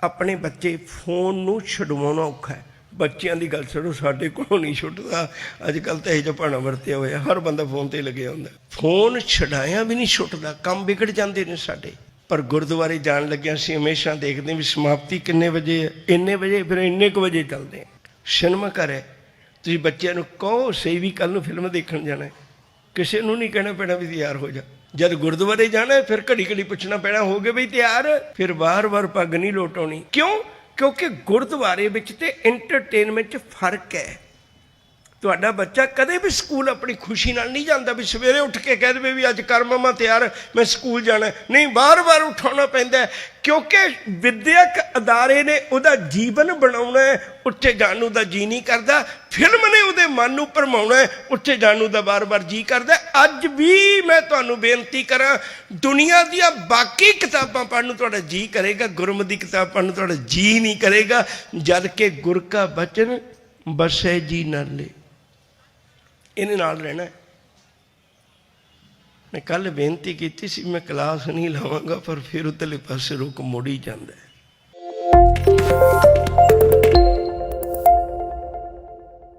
ਆਪਣੇ ਬੱਚੇ ਫੋਨ ਨੂੰ ਛਡਵਾਉਣਾ ਔਖਾ ਹੈ। ਬੱਚਿਆਂ ਦੀ ਗੱਲ ਛੱਡੋ ਸਾਡੇ ਕੋਲੋਂ ਨਹੀਂ ਛੁੱਟਦਾ। ਅੱਜ ਕੱਲ ਤਾਂ ਇਹ ਜਿਹਾ ਭਾਣਾ ਵਰਤਿਆ ਹੋਇਆ, ਹਰ ਬੰਦਾ ਫੋਨ ਤੇ ਲੱਗਿਆ ਹੁੰਦਾ। ਫੋਨ ਛਡਾਇਆ ਵੀ ਨਹੀਂ ਛੁੱਟਦਾ, ਕੰਮ ਵਿਗੜ ਜਾਂਦੇ ਨੇ ਸਾਡੇ। ਪਰ ਗੁਰਦੁਆਰੇ ਜਾਣ ਲੱਗਿਆ ਅਸੀਂ ਹਮੇਸ਼ਾ ਦੇਖਦੇ ਵੀ ਸਮਾਪਤੀ ਕਿੰਨੇ ਵਜੇ ਹੈ। ਇੰਨੇ ਵਜੇ, ਫਿਰ ਇੰਨੇ ਕੁ ਵਜੇ ਚੱਲਦੇ ਸਿਨੇਮਾ ਘਰ ਹੈ। ਤੁਸੀਂ ਬੱਚਿਆਂ ਨੂੰ ਕਹੋ, ਸਹੀ ਵੀ ਕੱਲ ਨੂੰ ਫਿਲਮ ਦੇਖਣ ਜਾਣਾ ਕਿਸੇ ਨੂੰ ਨਹੀਂ ਕਹਿਣਾ ਪੈਣਾ ਵੀ ਤਿਆਰ ਹੋ ਜਾ। ਜਦ ਗੁਰਦੁਆਰੇ ਜਾਣਾ ਫਿਰ ਘੜੀ ਘੜੀ ਪੁੱਛਣਾ ਪੈਣਾ, ਹੋ ਗਏ ਬਈ ਤਿਆਰ। ਫਿਰ ਵਾਰ-ਵਾਰ ਪੱਗ ਨਹੀਂ ਲੋਟਾਉਣੀ। ਕਿਉਂ? ਕਿਉਂਕਿ ਗੁਰਦੁਆਰੇ ਵਿੱਚ ਤੇ ਐਂਟਰਟੇਨਮੈਂਟ 'ਚ ਫ਼ਰਕ ਹੈ। ਤੁਹਾਡਾ ਬੱਚਾ ਕਦੇ ਵੀ ਸਕੂਲ ਆਪਣੀ ਖੁਸ਼ੀ ਨਾਲ ਨਹੀਂ ਜਾਂਦਾ ਵੀ ਸਵੇਰੇ ਉੱਠ ਕੇ ਕਹਿ ਦੇਵੇ ਵੀ ਅੱਜ ਕਰ ਮਮਾ ਤਿਆਰ, ਮੈਂ ਸਕੂਲ ਜਾਣਾ। ਨਹੀਂ ਬਾਰ-ਬਾਰ ਉਠਾਉਣਾ ਪੈਂਦਾ ਕਿਉਂਕਿ ਵਿਦਿਅਕ ਅਦਾਰੇ ਨੇ ਉਹਦਾ ਜੀਵਨ ਬਣਾਉਣਾ ਉੱਥੇ ਜਾਣ ਨੂੰ ਦਾ ਜੀ ਨਹੀਂ ਕਰਦਾ। ਫਿਲਮ ਨੇ ਉਹਦੇ ਮਨ ਨੂੰ ਭਰਮਾਉਣਾ ਉੱਥੇ ਜਾਣ ਨੂੰ ਦਾ ਬਾਰ-ਬਾਰ ਜੀ ਕਰਦਾ ਅੱਜ ਵੀ ਮੈਂ ਤੁਹਾਨੂੰ ਬੇਨਤੀ ਕਰਾਂ, ਦੁਨੀਆ ਦੀਆਂ ਬਾਕੀ ਕਿਤਾਬਾਂ ਪੜ੍ਹਨ ਨੂੰ ਤੁਹਾਡਾ ਜੀ ਕਰੇਗਾ ਗੁਰਮਤਿ ਦੀ ਕਿਤਾਬ ਪੜ੍ਹਨ ਨੂੰ ਤੁਹਾਡਾ ਜੀ ਨਹੀਂ ਕਰੇਗਾ। ਜਦ ਕਿ ਗੁਰ ਕਾ ਬਚਨ, ਬਸੈ ਜੀ ਨਾਲੇ ਇਹਨੇ ਨਾਲ ਰਹਿਣਾ ਮੈਂ ਕੱਲ ਬੇਨਤੀ ਕੀਤੀ ਸੀ, ਮੈਂ ਕਲਾਸ ਨਹੀਂ ਲਾਵਾਂਗਾ, ਪਰ ਫਿਰ ਉਤਲੇ ਪਾਸੇ ਰੁਕ ਮੋੜੀ ਜਾਂਦਾ ਹੈ।